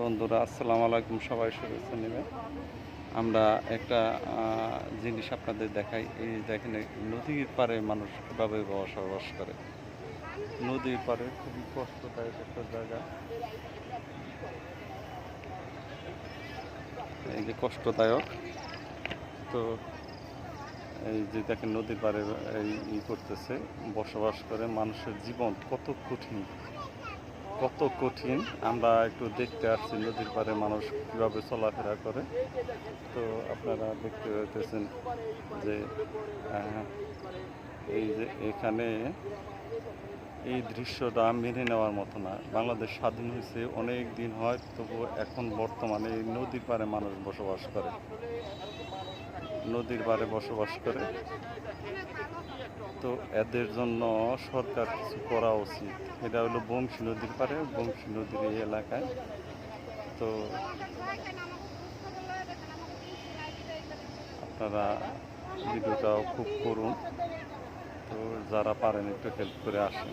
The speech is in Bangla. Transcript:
বন্ধুরা, আসসালামু আলাইকুম। সবাই শুভেচ্ছা নেবেন। আমরা একটা জিনিস আপনাদের দেখাই। এই দেখেন নদীর পাড়ে মানুষ কীভাবে বসবাস করে। নদীর পাড়ে খুবই কষ্টদায়ক একটা জায়গা। এই যে কষ্টদায়ক। তো এই যে দেখেন, নদীর পাড়ে এই করতেছে, বসবাস করে মানুষের জীবন কত কঠিন। কত কঠিন, আমরা একটু দেখতে আসছি নদীর পাড়ে মানুষ কীভাবে চলাফেরা করে। তো আপনারা দেখতে পাইতেছেন যে এই যে এখানে এই দৃশ্যটা মেনে নেওয়ার মতো না। বাংলাদেশ স্বাধীন হয়েছে, অনেক দিন হয় তবু এখন বর্তমানে নদীর পাড়ে মানুষ বসবাস করে। নদীর পাড়ে বসবাস করে। তো এদের জন্য সরকার কিছু করা উচিত। এটা হলো বংশী নদীর পারে বংশী নদীর এই এলাকায়। তো আপনারা ভিডিওটাও খুব করুন। তো যারা পারেন একটু হেল্প করে আসেন।